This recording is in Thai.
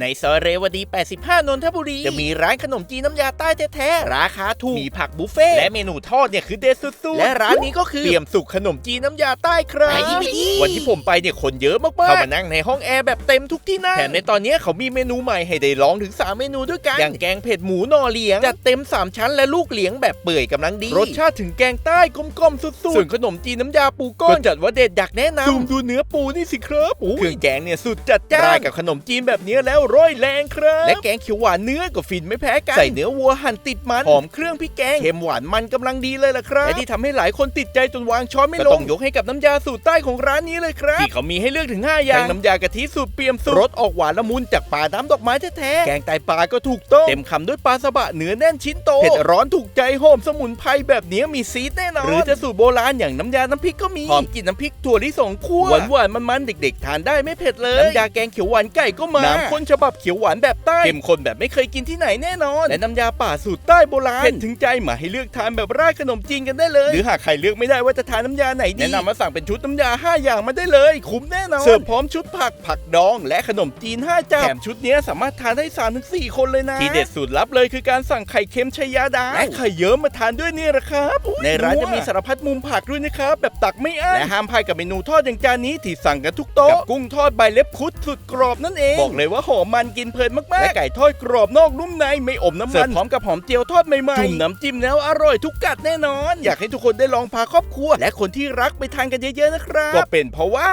ในซอยเรวดี 85 นนทบุรี จะมีร้านขนมจีนน้ำยาใต้แท้ๆ ราคาถูก มีผักบุฟเฟ่ต์และเมนูทอดเนี่ยคือเด็ดสุดๆ และร้านนี้ก็คือเปี่ยมสุขขนมจีนน้ำยาใต้ครับไปดิไปดิวันที่ผมไปเนี่ยคนเยอะมากๆ เข้ามานั่งในห้องแอร์แบบเต็มทุกที่นั่งแถมในตอนนี้เขามีเมนูใหม่ให้ได้ลองถึง 3 เมนูด้วยกัน อย่างแกงเผ็ดหมูหน่อเลี้ยงจัดเต็ม 3 ชั้นและลูกเลี้ยงแบบเปื่อยกำลังดี รสชาติถึงแกงใต้กลมๆสุดๆส่วนขนมจีนน้ำยาปูก้อนจัดว่าเด็ดอยากแนะนำซูมดูเนื้อปูนี่สิครับเครื่องแกงเนี่ยสุดจัดจ้านรายกับขนมจีนแบบนี้แล้วร้อยแรงครับ และแกงเขียวหวานเนื้อก็ฟินไม่แพ้กัน ใส่เนื้อวัวหั่นติดมันหอมเครื่องพริกแกงเค็มหวานมันกำลังดีเลยล่ะครับ และที่ทำให้หลายคนติดใจจนวางช้อนไม่ลงต้องยกให้กับน้ำยาสูตรใต้ของร้านนี้เลยครับที่เขามีให้เลือกถึง5อย่างทั้งน้ำยากะทิสูตรเปียมสุดรสออกหวานละมุนจากป่าน้ำดอกไม้แท้ๆแกงไตปลาก็ถูกต้องเต็มคำด้วยปลาสบะเนื้อแน่นชิ้นโตเผ็ดร้อนถูกใจหอมสมุนไพรแบบนี้มีซีดแน่นอนหรือจะสูตรโบราณอย่างน้ำยาน้ำพริกก็มีหอมกลิ่นน้ำพริกถั่วลิสงคั่วหวานหวานๆมันๆเด็ก ๆ ทานได้ไม่เผ็ดเลยน้ำยาแกงเขียวหวานไก่ก็มาน้ำข้นฉบับเขียวหวานแบบใต้เข้มข้นแบบไม่เคยกินที่ไหนแน่นอน และน้ำยาป่าสูตรใต้โบราณเผ็ดถึงใจมาให้เลือกทานแบบราดขนมจีนกันได้เลย หรือหากใครเลือกไม่ได้ว่าจะทานน้ำยาไหนดีแนะนำมาสั่งเป็นชุดน้ำยา 5 อย่างมาได้เลย คุ้มแน่นอนเสิร์ฟพร้อมชุดผักผักดอง และขนมจีน5จานแถมชุดเนี้ยสามารถทานได้3ถึง4คนเลยนะที่เด็ดสุดลับเลยคือการสั่งไข่เค็มชัยยาดาและไข่เยิ้มมาทานด้วยเนี่ยละครับอุ๊ยในร้านจะมีสารพัดมุมผักด้วยนะครับแบบตักไม่อั้นและห้ามพลาดกับเมนูทอดอย่างจานนี้ที่สั่งกันทุกโต๊ะกับกุ้งทอดใบเล็บคุดสุดกรอบนั่นเองบอกเลยว่าหอมมันกินเพลินมากๆ และไก่ทอดกรอบนอกนุ่มในไม่อมน้ำมันพร้อมกับหอมเจียวทอดใหม่ๆจุ่มน้ำจิ้มแล้วอร่อยทุกกัดแน่นอน อยากให้ทุกคนได้ลองพาครอบครัว และคนที่รักไปทานกันเยอะๆนะครับก็เป็นเพราะว่า